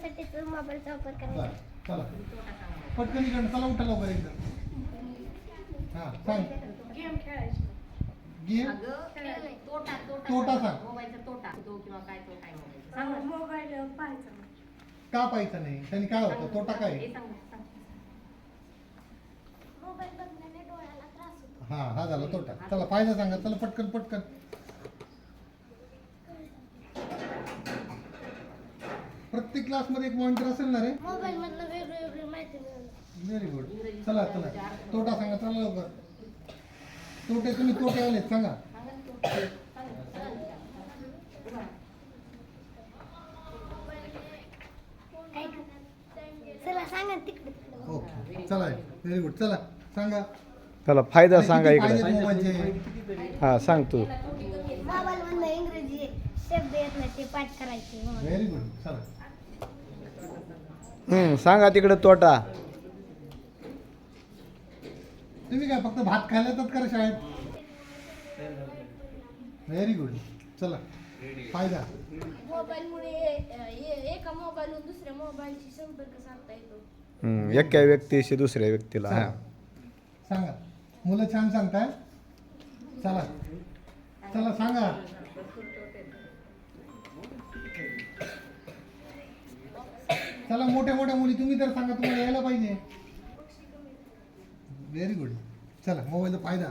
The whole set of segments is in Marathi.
त्यासाठीच मोबाईलचा वापर करायचा. चला. पटकन इकडं चला उठा लवकर एकदम हा सांग. गेम खेळायची. गेम? तोटा तोटा तोटा सांग. मोबाईलचा तोटा. तो किंवा काय. मोबाईल पाहायचा नाही. का पाहायचं नाही? त्यांनी काय होतं? तोटा काय? हे सांग, सांग. मोबाईल बघण्याने डोळ्याला त्रास होतो. हा हा झाला तोटा. चला फायदा सांगा. चला पटकन पटकन. प्रत्येक क्लासमध्ये एक मॉनिटर असेल ना रे? मोबाईल मधनं वेगळी वेगळी माहिती मिळवली व्हेरी गुड चला चला. तोटा सांगा चला लवकर. तोटे तुम्ही तोटे आले सांगा. ना. चला सांगा तिकडे ओके चला व्हेरी गुड चला सांगा. चला फायदा किती सांगा फायदे इकडे आहेत मोबाईलचे? हा सांग तू. मोबाईल मधनं इंग्रजी शब्द येत नाही ते पाठ करायचे व्हेरी गुड चला. हम्म सांगा तिकडे तोटा. तुम्ही काय फक्त भात खायला येतात का रे शाळेत? व्हेरी गुड चला. फायदा. मोबाईलमुळे एका मोबाईलवरून दुसऱ्या मोबाईलशी संपर्क साधता येतो. हम्म, एका व्यक्तीशी दुसऱ्या व्यक्तीला हा. सांगा. मुलं छान सांगताय? चला. चला सांगा. चला मोठ्या मोठ्या मुली तुम्ही तर सांगा तुम्हाला यायला पाहिजे. व्हेरी गुड चला मोबाईलचा फायदा.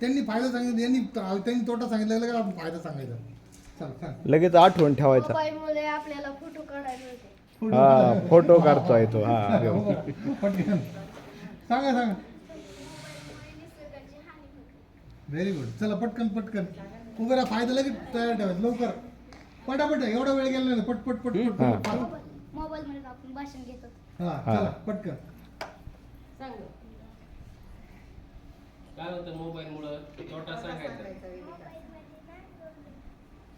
त्यांनी फायदा सांगितलं यांनी त्यांनी तोटा सांगितलं का आपण फायदा सांगायचा. चला लगेच आठवण ठेवायचा. मोबाईलमुळे आपल्याला फोटो काढायला मिळते. हा फोटो काढतोय तो. हा हो, पटकन. सांगा सांगा. व्हेरी गुड चला पटकन पटकन. उभे राहा फायदा लगेच तयार ठेवायचं. लवकर. पटापट एवढा वेळ गेला नाही पट पट पट पट हा. पट मोबाईल मध्ये आपण भाषण घेतो. हा. चला पटकन. सांग. काय होतं मोबाईल मुळे तोटा सांगायचा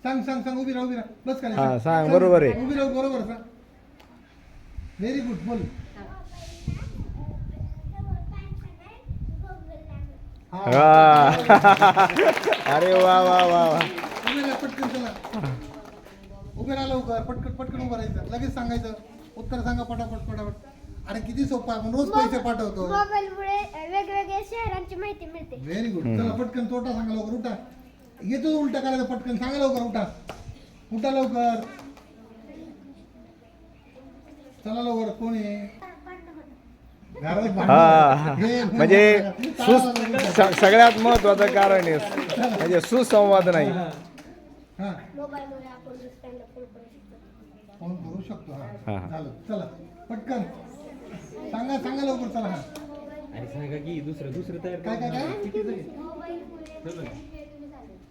सांग सांग सांग उभी राहा उभी राहा. बस खाली. हा, सांग, बरोबर आहे. उभी राहा बरोबर सांग. व्हेरी गुड बोल. हा. हा. अरे वा वा वा वा. उभे राहा पटकन चला. उभे राहा लवकर पटकन पटकन उभं राहायचं. लगेच सांगायचं. उत्तर सांगा पटापट पटापट. अरे किती सोपं आपण रोज पैसे पाठवतो. मोबाईलमुळे वेगवेगळ्या शहरांची माहिती मिळते. व्हेरी गुड चला पटकन तोटा सांगा लवकर. उठा. येतो उलटा करायचं पटकन सांगा लवकर. उठा. उठा लवकर. चला लवकर. कोण आहे? घरात भांडण. हा. म्हणजे सुस. स- सगळ्यात महत्वाचं कारण आहे. म्हणजे सुसंवाद नाही. हा. मोबाईलमुळे आपण दुसऱ्यांना फोन करू शकतो. फोन करू शकतो हा. हा, हा. झालं चला. पटकन. सांगा सांगा लवकर चला हा. आणि सांगा की दुसरं दुसरं तयार काय काय काय?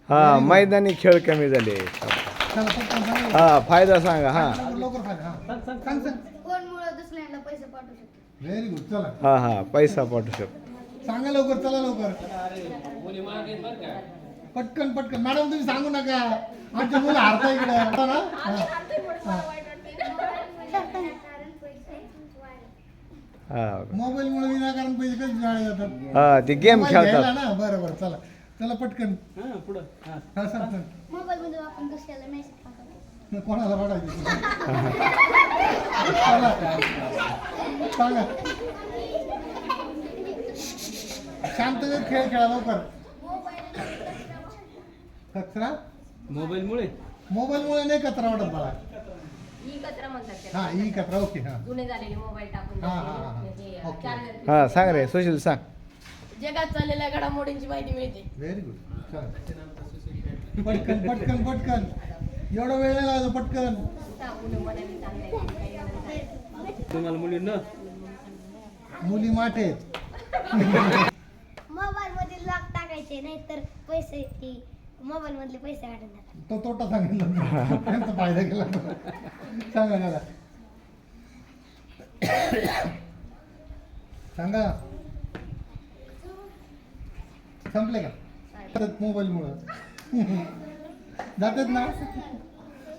हा मैदानी खेळ कमी झाले. चला पटकन सांगा हा फायदा सांगा हा. लवकर लवकर सांगा हा. सांग सांग फोनमुळे दुसऱ्यांना पैसे पाठवू शकतो. व्हेरी गुड चला. हा हा पैसा पाठवू शकतो. सांगा लवकर चला लवकर. पटकन पटकन. मॅडम तुम्ही सांगू नका. आमच्या मुलं हारता इकडे. आता ना? हा. हा. मोबाईल मुळे विनाकारण पैसे कधी जाळे जातात? हा ते गेम मोबाईल घ्यायला खेळतात ना? बरं बरं. चला. चला पटकन. हा पुढं. हा. हा सांग सांग. मोबाईल मध्ये आपण दुसऱ्याला मेसेज पाठवतो. मग कोणाला चला. सांगा. शांततेत खेळ खेळा लवकर. कचरा? मोबाईल मुळे मोबाईल मुळे नाही कचरा वाटत मला ही कचरा म्हणतात त्याला. हा ही कचरा ओके हा. जुने झालेले मोबाईल टाकून हा, हा, हा, हा. हे, ओके. हा सांग रे सुशील सांग. जगात चाललेल्या घडामोडींची माहिती मिळते. व्हेरी गुड चला. पटकन पटकन पटकन. एवढा वेळ नाही लागतो पटकन. मुलं मनाने चांगले आहेत, काही मनाने चांगले आहेत. तुम्हाला मुलींना? मुली माठे. आहेत. मोबाईल मध्ये लॉक टाकायचे नाहीतर पैसे की मोबाईल मधले पैसे काढून तो तोटा सांगितला त्यांचा फायदा केला सांगा दादा सांगा. संपले का? मोबाईल मुळे जातात ना?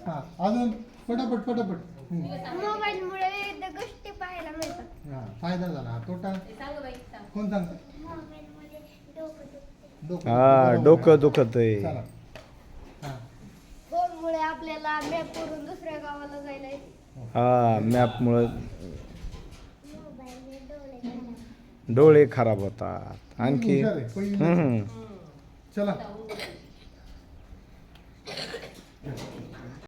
हा अजून पटापट पटापट. हम्म. मोबाईल मुळे विविध गोष्टी पाहायला मिळतात. हा फायदा झाला. हा तोटा. कोण सांगतो? मोबाईल मध्ये डोकं दुखतं. डोकं हा. डोकं दुखत आहे हा. फोनमुळे आपल्याला मॅप करून दुसऱ्या गावाला जायला येते. हा मॅपमुळं डोळे खराब होतात. आणखी? हुशार आहे, पहिली. हम्म. चला.